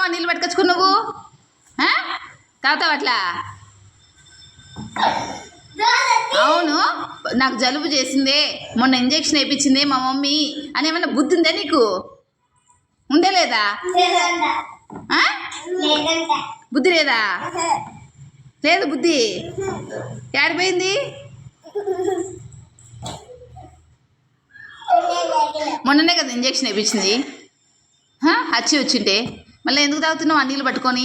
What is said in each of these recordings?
అమ్మ నీళ్ళు పట్టుకొచ్చుకు నువ్వు. తాగుతావు అట్లా? అవును నాకు జలుబు చేసిందే మొన్న ఇంజెక్షన్ వేయించిందే మా మమ్మీ అని ఏమైనా బుద్ధి ఉందా నీకు? ఉందే లేదా? బుద్ధి లేదా? లేదు బుద్ధి. ఏడిపోయింది? మొన్ననే కదా ఇంజెక్షన్ వేయించింది. వచ్చి వచ్చింటే. మళ్ళీ ఎందుకు తాగుతున్నావు ఆ నీళ్ళు పట్టుకొని?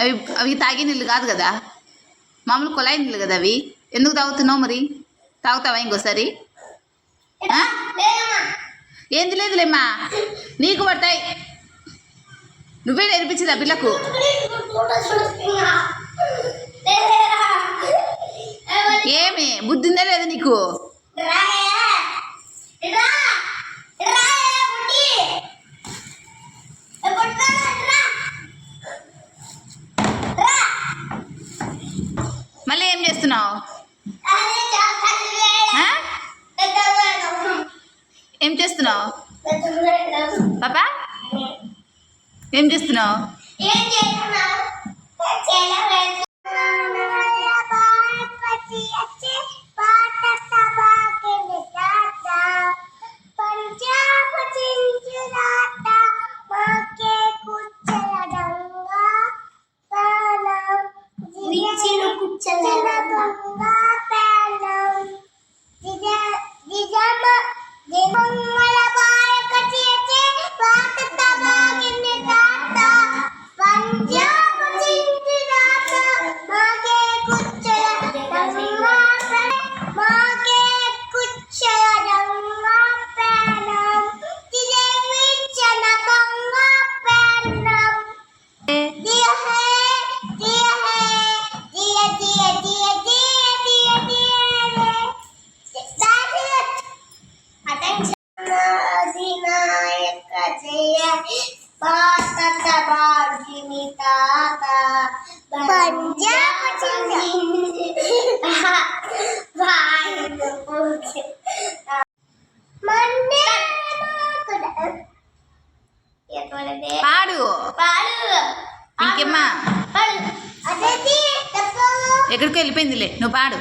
అవి అవి తాగే నీళ్ళు కాదు కదా. మామూలు కుళాయి నీళ్ళు కదా అవి. ఎందుకు తాగుతున్నావు మరి? తాగుతావా ఇంకోసారి? ఏంది లేదులేమ్మా నీకు పడతాయి. నువ్వే నేర్పించింది ఆ పిల్లకు ఏమి బుద్ధి ఉందా లేదా నీకు మళ్ళీ ఏం చేస్తున్నావు? ఏం చేస్తున్నావు? పాపా? ఏం చేస్తున్నావు? పాడు. ఇంకేమ్మా? ఎక్కడికి వెళ్ళిపోయిందిలే. నువ్వు పాడు.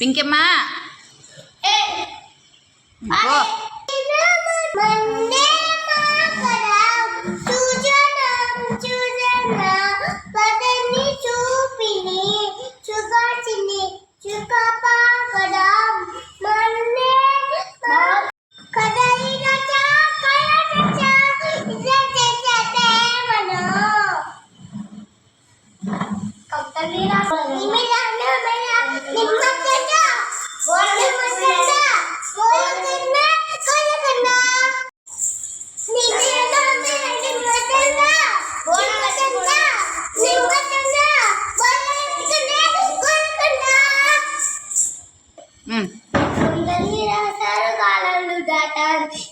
పింకెమ్మా.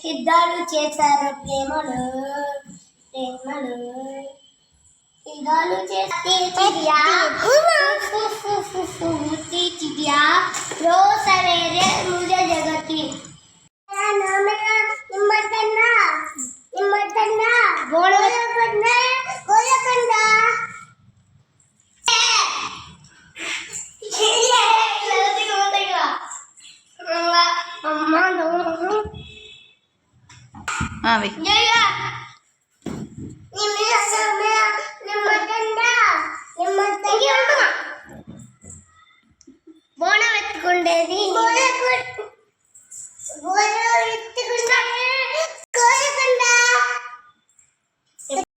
యుద్ధాలు చేశారు ప్రేమలు ప్రేమలు. యుద్ధాలు చేసియా చిడియా రోసవేరే ముజ జగతి నిమ్మటన్న నిమ్మటన్న గోడకండ గోడకండ Boa